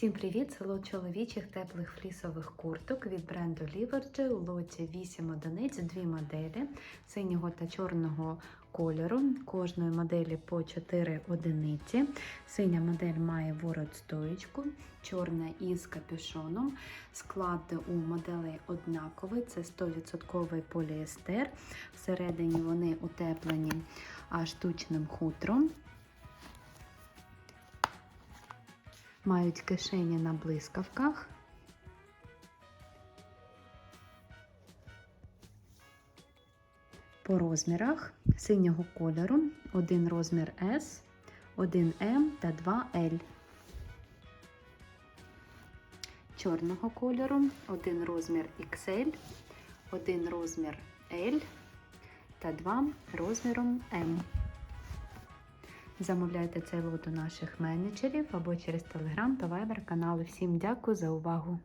Всім привіт! Село чоловічих теплих флісових курток від бренду Livergy у лоті 8 одиниць, дві моделі синього та чорного кольору. Кожної моделі по 4 одиниці. Синя модель має ворот стоєчку, чорна із капюшоном. Склад у моделей однаковий, це 100% поліестер. Всередині вони утеплені штучним хутром. Мають кишені на блискавках. По розмірах синього кольору один розмір S, 1М та 2L. Чорного кольору один розмір XL, один розмір L та 2 розміром М. Замовляйте цей лот у наших менеджерів або через Telegram та Viber канали. Всім дякую за увагу!